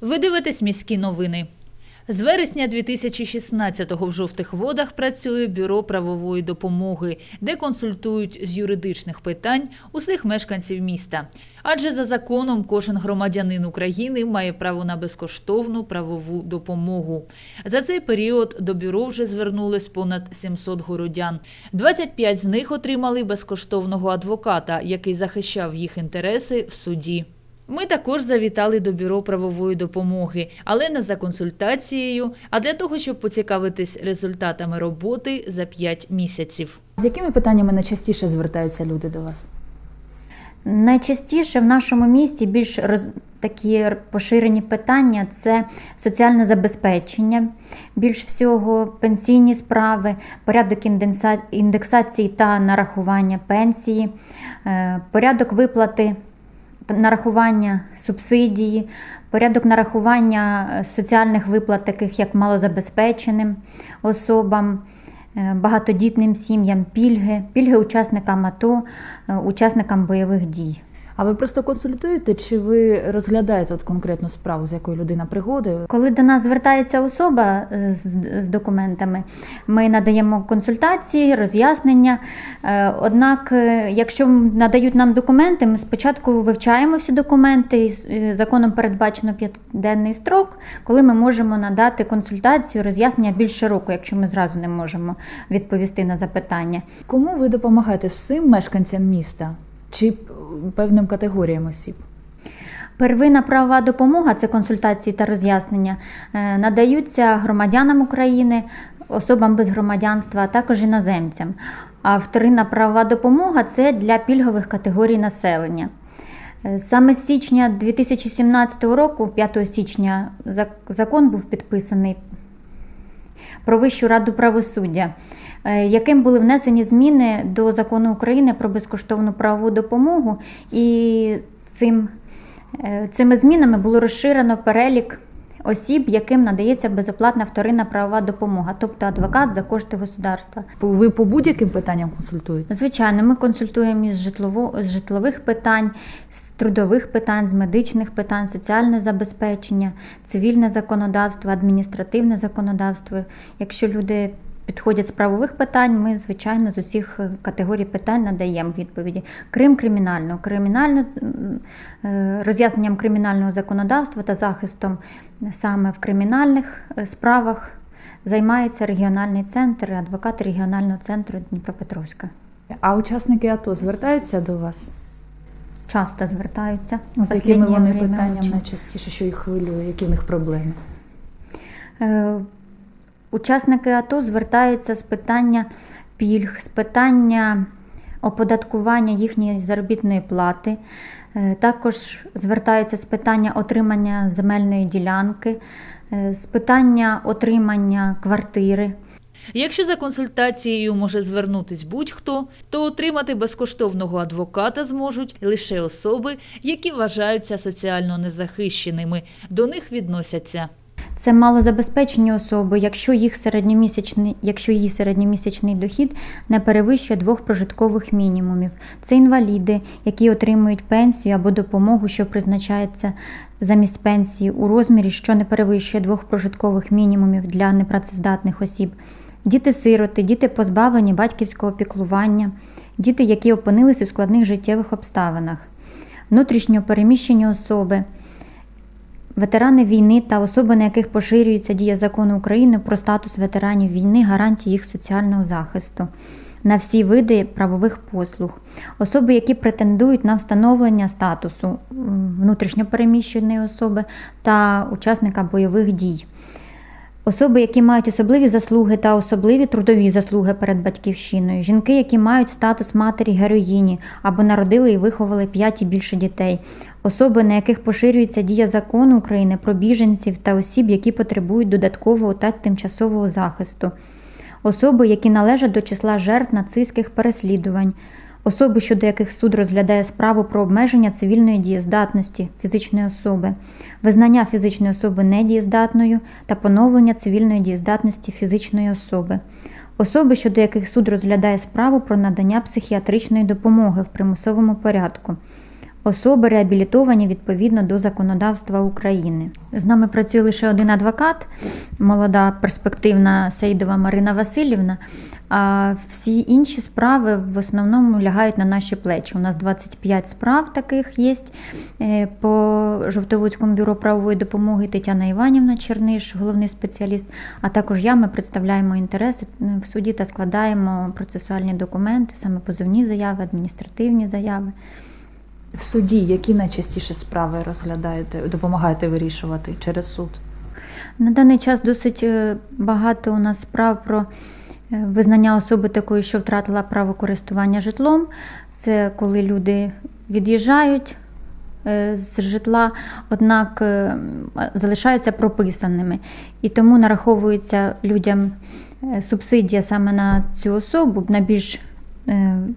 Ви дивитесь міські новини. З вересня 2016-го в жовтих водах працює бюро правової допомоги, де консультують з юридичних питань усіх мешканців міста. Адже за законом кожен громадянин України має право на безкоштовну правову допомогу. За цей період до бюро вже звернулись понад 700 городян. 25 з них отримали безкоштовного адвоката, який захищав їх інтереси в суді. Ми також завітали до бюро правової допомоги, але не за консультацією, а для того, щоб поцікавитись результатами роботи за 5 місяців. З якими питаннями найчастіше звертаються люди до вас? Найчастіше в нашому місті більш роз... такі поширені питання це соціальне забезпечення, більш всього пенсійні справи, порядок індекса- індексації та нарахування пенсії, е, порядок виплати нарахування субсидії, порядок нарахування е, соціальних виплат, таких як малозабезпеченим особам, е, багатодітним сім'ям, пільги, пільги учасникам АТО, е, учасникам бойових дій. А ви просто консультуєте, чи ви розглядаєте от конкретну справу, з якою людина пригодить? Коли до нас звертається особа е, з, з документами, ми надаємо консультації, роз'яснення. Е, Однак, е, якщо надають нам документи, ми спочатку вивчаємо всі документи. і Законом передбачено п'ятиденний строк, коли ми можемо надати консультацію, роз'яснення більш широко, якщо ми зразу не можемо відповісти на запитання. Кому ви допомагаєте всім мешканцям міста чи певним категоріям осіб? Первинна правова допомога це консультації та роз'яснення, е, надаються громадянам України, особам без громадянства, а також іноземцям. А вторинна правова допомога це для пільгових категорій населення. Е, Саме з січня 2017 року, 5 січня, закон був підписаний про Вищу раду правосуддя, яким були внесені зміни до закону України про безкоштовну правову допомогу, і цим, е, цими змінами було розширено перелік осіб, яким надається безоплатна вторинна правова допомога, тобто адвокат за кошти государства. Ви по будь-яким питанням консультуєте? Звичайно, ми консультуємо із житлово, з житлових питань, з трудових питань, з медичних питань, соціальне забезпечення, цивільне законодавство, адміністративне законодавство. Якщо люди підходять з правових питань, ми, звичайно, з усіх е, категорій питань надаємо відповіді. Крім кримінального, кримінальне е, роз'ясненням кримінального законодавства та захистом саме в кримінальних е, справах займається регіональний центр, адвокат регіонального центру Дніпропетровська. А учасники АТО звертаються до вас? Часто звертаються. З якими вони время питанням найчастіше, що їх хвилює, які в них проблеми? Учасники АТО звертаються з питання пільг, з питання оподаткування їхньої заробітної плати. Е, Також звертаються з питання отримання земельної ділянки, е, з питання отримання квартири. Якщо за консультацією може звернутись будь-хто, то отримати безкоштовного адвоката зможуть лише особи, які вважаються соціально незахищеними. До них відносяться Це малозабезпечені особи, якщо їх середньомісячний, якщо її середньомісячний дохід не перевищує двох прожиткових мінімумів. Це інваліди, які отримують пенсію або допомогу, що призначається замість пенсії у розмірі, що не перевищує двох прожиткових мінімумів для непрацездатних осіб. Діти-сироти, діти позбавлені батьківського піклування, діти, які опинились у складних життєвих обставинах, внутрішньо переміщені особи, ветерани війни та особи, на яких поширюється дія закону України про статус ветеранів війни, гарантії їх соціального захисту на всі види правових послуг, особи, які претендують на встановлення статусу внутрішньопереміщеної особи та учасника бойових дій. Особи, які мають особливі заслуги та особливі трудові заслуги перед батьківщиною, жінки, які мають статус матері героїні або народили і виховали 5 і більше дітей, особи, на яких поширюється дія закону України про біженців та осіб, які потребують додаткового та тимчасового захисту, особи, які належать до числа жертв нацистських переслідувань, особи, щодо яких суд розглядає справу про обмеження цивільної дієздатності фізичної особи, визнання фізичної особи недієздатною та поновлення цивільної дієздатності фізичної особи, особи, щодо яких суд розглядає справу про надання психіатричної допомоги в примусовому порядку, особи реабілітовані відповідно до законодавства України. З нами працює лише один адвокат, молода перспективна Саїдова Марина Васильівна. А всі інші справи в основному лягають на наші плечі. У нас 25 справ таких є Е, по Жовтоводському бюро правової допомоги Тетяна Іванівна Черниш, головний спеціаліст. А також я. Ми представляємо інтереси в суді та складаємо процесуальні документи, саме позовні заяви, адміністративні заяви. В суді які найчастіше справи розглядаєте, допомагаєте вирішувати через суд? На даний час досить е, багато у нас справ про е, визнання особи такої, що втратила право користування житлом. Це коли люди від'їжджають е, з житла, однак залишаються прописаними. І тому нараховується людям субсидія саме на цю особу на більш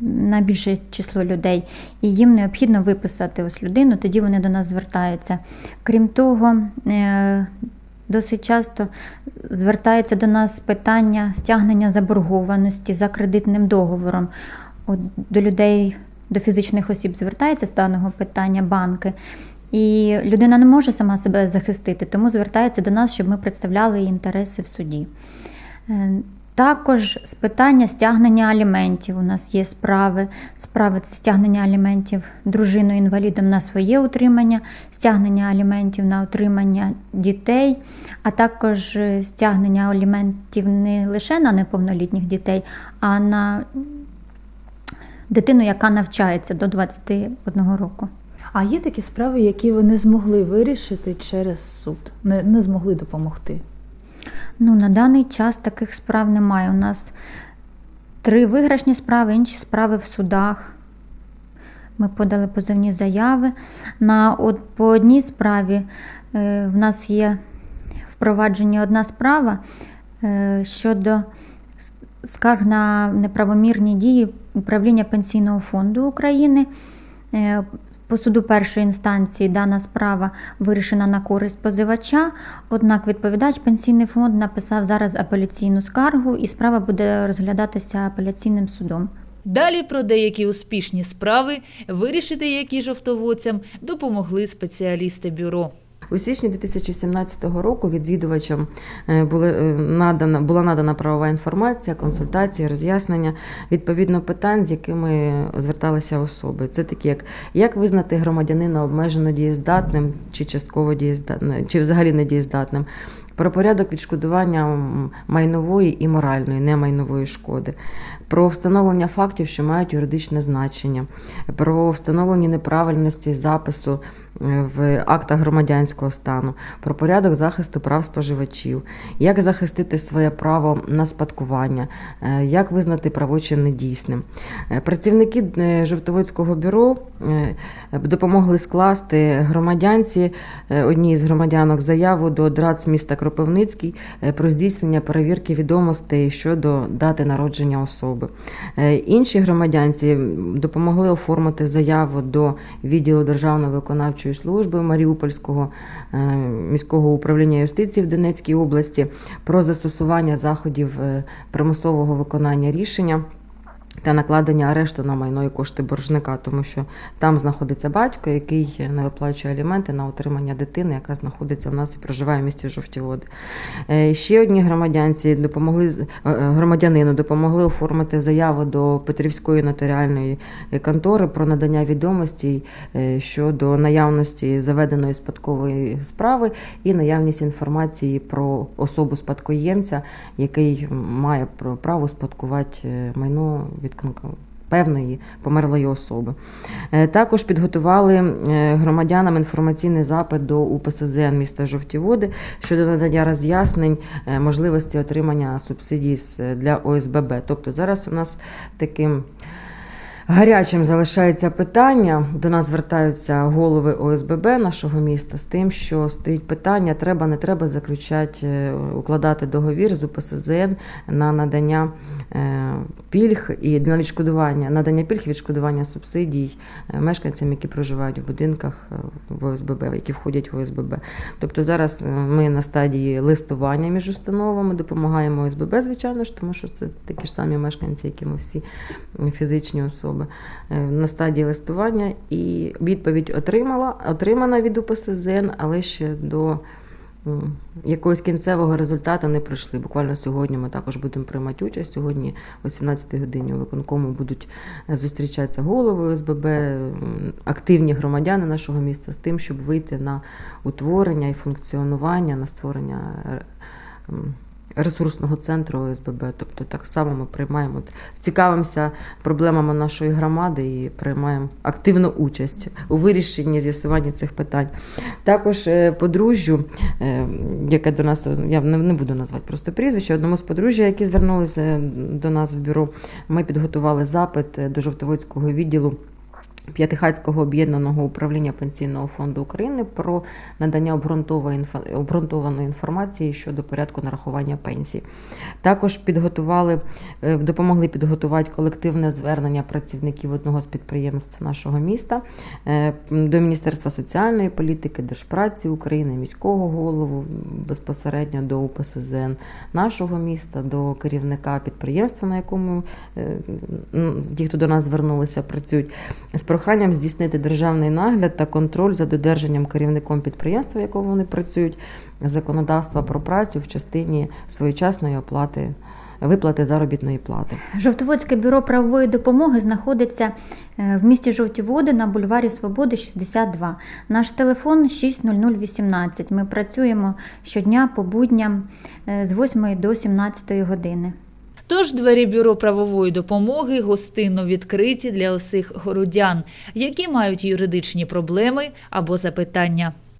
на більше число людей, і їм необхідно виписати ось людину, тоді вони до нас звертаються. Крім того, е, досить часто звертається до нас питання стягнення заборгованості за кредитним договором. От до людей, до фізичних осіб звертається з даного питання банки. І людина не може сама себе захистити, тому звертається до нас, щоб ми представляли її інтереси в суді. Також з питання стягнення аліментів. У нас є справи. Справи це стягнення аліментів дружиною інвалідом на своє утримання, стягнення аліментів на утримання дітей, а також е, стягнення аліментів не лише на неповнолітніх дітей, а на дитину, яка навчається до 21 року. А є такі справи, які ви не змогли вирішити через суд, не, не змогли допомогти. Ну, на даний час таких справ немає. У нас три виграшні справи, інші справи в судах. Ми подали позовні заяви. На от, по одній справі е, в нас є впровадження одна справа е, щодо скарг на неправомірні дії управління Пенсійного фонду України. Е, По суду першої інстанції дана справа вирішена на користь позивача, однак відповідач пенсійний фонд написав зараз апеляційну скаргу, і справа буде розглядатися апеляційним судом. Далі про деякі успішні справи, вирішити які жовтоводцям допомогли спеціалісти бюро. У січні 2017 року відвідувачам е, були е, надана була надана правова інформація, консультації, роз'яснення відповідно питань, з якими зверталися особи. Це такі, як як визнати громадянина обмежено дієздатним чи частково дієздатним, чи взагалі недієздатним. Про порядок відшкодування майнової і моральної, немайнової шкоди, про встановлення фактів, що мають юридичне значення, про встановлення неправильності запису е, в актах громадянського стану, про порядок захисту прав споживачів, як захистити своє право на спадкування, е, як визнати правочин недійсним. Е, Працівники Жовтоводського бюро допомогли скласти громадянці одній з громадянок заяву до ДРАЦ міста Кропивницький е, про здійснення перевірки відомостей щодо дати народження особи. Е, Інші громадянці допомогли оформити заяву до відділу Державної виконавчої служби Маріупольського е, міського управління юстиції в Донецькій області про застосування заходів примусового виконання рішення. Та накладення арешту на майно і кошти боржника, тому що там знаходиться батько, який не виплачує аліменти на утримання дитини, яка знаходиться в нас і проживає в місті Жовті Води. Е, Ще одні громадянці допомогли е, е, громадянину допомогли оформити заяву до Петрівської нотаріальної контори про надання відомостей щодо наявності заведеної спадкової справи і наявність інформації про особу спадкоємця, який має право спадкувати майно від певної померлої особи. Е, Також підготували е, громадянам інформаційний запит до УПСЗН міста Жовтіводи щодо надання роз'яснень е, можливості отримання субсидій для ОСББ. Тобто зараз у нас таким Гарячим залишається питання. До нас звертаються голови ОСББ нашого міста з тим, що стоїть питання: треба не треба заключати, е, укладати договір з УПСЗН на надання е, пільг і на відшкодування, надання пільг і відшкодування субсидій е, мешканцям, які проживають в будинках в ОСББ, які входять в ОСББ. Тобто зараз ми на стадії листування між установами допомагаємо ОСББ, звичайно ж, тому що це такі ж самі мешканці, які ми всі фізичні особи. Особи е, на стадії листування, і відповідь отримала, отримана від УПСЗН, але ще до якогось кінцевого результату не прийшли. Буквально сьогодні ми також будемо приймати участь. Сьогодні о 17 годині у виконкому будуть е, зустрічатися голови ОСББ, активні громадяни нашого міста з тим, щоб вийти на утворення і функціонування, на створення е, ресурсного центру ОСББ. Тобто так само ми приймаємо, цікавимося проблемами нашої громади і приймаємо активну участь у вирішенні з'ясуванні цих питань. Також е, подружжю, е, яке до нас, я не буду назвати просто прізвище, одному з подружжя, які звернулися до нас в бюро, ми підготували запит е, до Жовтоводського відділу. П'ятихатського об'єднаного управління пенсійного фонду України про надання обґрунтованої інформації щодо порядку нарахування пенсій. Також підготували, е, допомогли підготувати колективне звернення працівників одного з підприємств нашого міста е, до Міністерства соціальної політики, Держпраці України, міського голову, безпосередньо до УПСЗН нашого міста, до керівника підприємства, на якому е, ті, хто до нас звернулися, працюють проханням здійснити державний нагляд та контроль за додержанням керівником підприємства, в якому вони працюють, законодавства про працю в частині своєчасної оплати виплати заробітної плати. Жовтоводське бюро правової допомоги знаходиться е, в місті Жовті Води на бульварі Свободи 62. Наш телефон 60018. Ми працюємо щодня по будням е, з 8 до 17 години. Тож двері бюро правової допомоги гостинно відкриті для усіх городян, які мають юридичні проблеми або запитання.